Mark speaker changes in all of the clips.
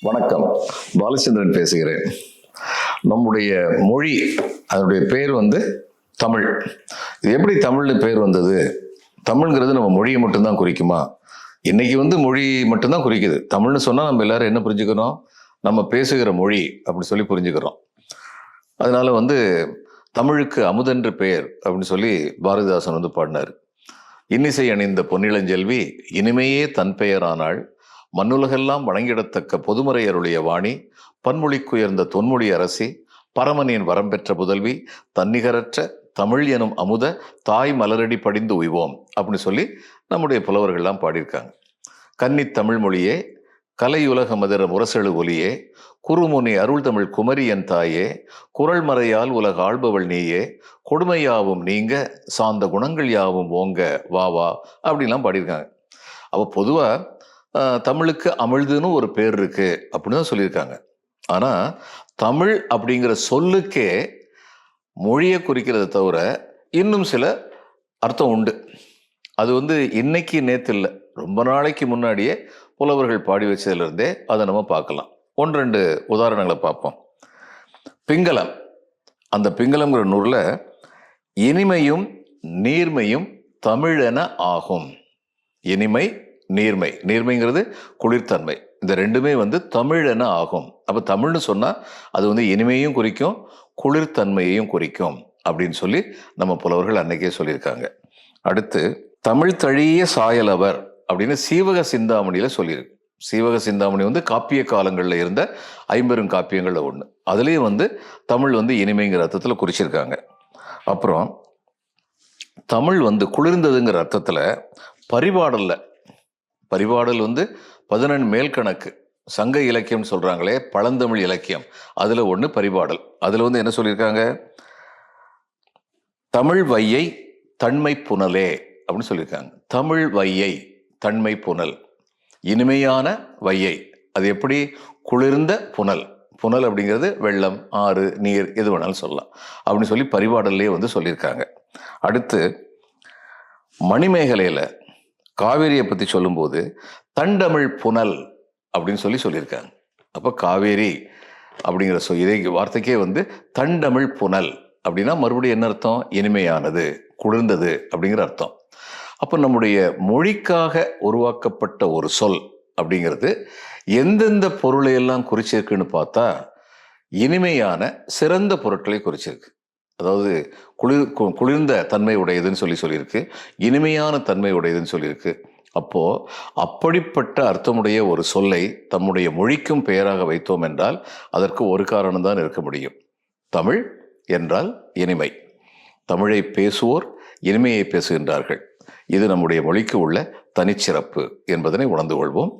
Speaker 1: வணக்கம். பாலச்சந்திரன் பேசுகிறேன். நம்முடைய மொழி அதனுடைய பேர் வந்து தமிழ். இது எப்படி தமிழ்னு பேர் வந்தது? தமிழ்ங்கிறது நம்ம மொழியை மட்டும்தான் குறிக்குமா? இன்னைக்கு வந்து மொழி மட்டும்தான் குறிக்குது. தமிழ்னு சொன்னால் நம்ம எல்லாரும் என்ன புரிஞ்சுக்கிறோம் நம்ம பேசுகிற மொழி அப்படின்னு சொல்லி புரிஞ்சுக்கிறோம். அதனால வந்து தமிழுக்கு அமுதென்று பெயர் அப்படின்னு சொல்லி பாரதிதாசன் வந்து பாடினார். இன்னிசை அணிந்த பொன்னிளஞ்செல்வி இனிமையே தன் பெயரானாள் மண்ணுலகெல்லாம் வணங்கிடத்தக்க பொதுமறை அருளிய வாணி பன்மொழிக்குயர்ந்த தொன்மொழி அரசி பரமனின் வரம்பெற்ற புதல்வி தன்னிகரற்ற தமிழ் எனும் அமுத தாய் மலரடி படிந்து உய்வோம் அப்படின்னு சொல்லி நம்முடைய புலவர்கள்லாம் பாடியிருக்காங்க. கன்னித் தமிழ் மொழியே கலையுலக மதுர முரசெழு ஒலியே குறுமுனி அருள் தமிழ் குமரி என் தாயே குரல் மறையால் உலக ஆள்பவள் நீயே கொடுமையாவும் நீங்க சார்ந்த குணங்கள் யாவும் ஓங்க வா வா அப்படின்லாம் பாடியிருக்காங்க. அப்போ பொதுவாக தமிழுக்கு அமிழ்துன்னு ஒரு பேர் இருக்கு அப்படின்னு தான் சொல்லியிருக்காங்க. ஆனால் தமிழ் அப்படிங்கிற சொல்லுக்கே மொழியை குறிக்கிறத தவிர இன்னும் சில அர்த்தம் உண்டு. அது வந்து இன்னைக்கு நேற்று இல்லை ரொம்ப நாளைக்கு முன்னாடியே புலவர்கள் பாடி வச்சதுலேருந்தே அதை நம்ம பார்க்கலாம். ஒன்று ரெண்டு உதாரணங்களை பார்ப்போம். பிங்களம். அந்த பிங்களம்ங்கிற நூலில் இனிமையும் நீர்மையும் தமிழென ஆகும். இனிமை நீர்மை. நீர்மைங்கிறது குளிர்தன்மை. இந்த ரெண்டுமே வந்து தமிழென ஆகும். அப்போ தமிழ்னு சொன்னால் அது வந்து இனிமையும் குறிக்கும் குளிர்தன்மையையும் குறிக்கும் அப்படின்னு சொல்லி நம்ம புலவர்கள் அன்னைக்கே சொல்லியிருக்காங்க. அடுத்து தமிழ் தழிய சாயலவர் அப்படின்னு சீவக சிந்தாமணியில் சொல்லியிருக்கு. சீவக சிந்தாமணி வந்து காப்பிய காலங்களில் இருந்த ஐம்பெரும் காப்பியங்களில் ஒன்று அதுலேயும் வந்து தமிழ் வந்து இனிமைங்கிற அர்த்தத்தில் குறிச்சிருக்காங்க. அப்புறம் தமிழ் வந்து குளிர்ந்ததுங்கிற அர்த்தத்தில் பரிபாடலில் பரிபாடல் வந்து பதினெண் மேல்கணக்கு. சங்க இலக்கியம் சொல்கிறாங்களே பழந்தமிழ் இலக்கியம். அதில் ஒன்று பரிபாடல். அதில் வந்து என்ன சொல்லியிருக்காங்க? தமிழ் வையை தன்மை புனலே அப்படின்னு சொல்லியிருக்காங்க. தமிழ் வையை தன்மை புனல். இனிமையான வையை. அது எப்படி? குளிர்ந்த புனல். புனல் அப்படிங்கிறது வெள்ளம் ஆறு நீர் எது வேணாலும் சொல்லலாம். அப்படின்னு சொல்லி பரிபாடல்லே வந்து சொல்லியிருக்காங்க. அடுத்து மணிமேகலையில் காவேரியை பற்றி சொல்லும்போது தண்டமிழ் புனல் அப்படின்னு சொல்லி சொல்லியிருக்காங்க. அப்போ காவேரி அப்படிங்கிற சொல் இதை வார்த்தைக்கே வந்து தண்டமிழ் புனல் அப்படின்னா மறுபடியும் என்ன அர்த்தம்? இனிமையானது குளிர்ந்தது அப்படிங்கிற அர்த்தம். அப்போ நம்முடைய மொழிக்காக உருவாக்கப்பட்ட ஒரு சொல் அப்படிங்கிறது எந்தெந்த பொருளை எல்லாம் குறிச்சிருக்குன்னு பார்த்தா இனிமையான சிறந்த பொருட்களை குறிச்சிருக்கு. அதாவது குளிர் கு- குளிர்ந்த தன்மை உடையதுன்னு சொல்லி சொல்லியிருக்கு. இனிமையான தன்மை உடையதுன்னு சொல்லியிருக்கு. அப்போ அப்படிப்பட்ட அர்த்தமுடைய ஒரு சொல்லை தம்முடைய மொழிக்கும் பெயராக வைத்தோம் என்றால் அதற்கு ஒரு காரணம் தான் இருக்க முடியும். தமிழ் என்றால் இனிமை. தமிழை பேசுவோர் இனிமையை பேசுகின்றார்கள். இது நம்முடைய மொழிக்கு உள்ள தனிச்சிறப்பு என்பதனை உணர்ந்து கொள்வோம்.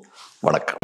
Speaker 1: வணக்கம்.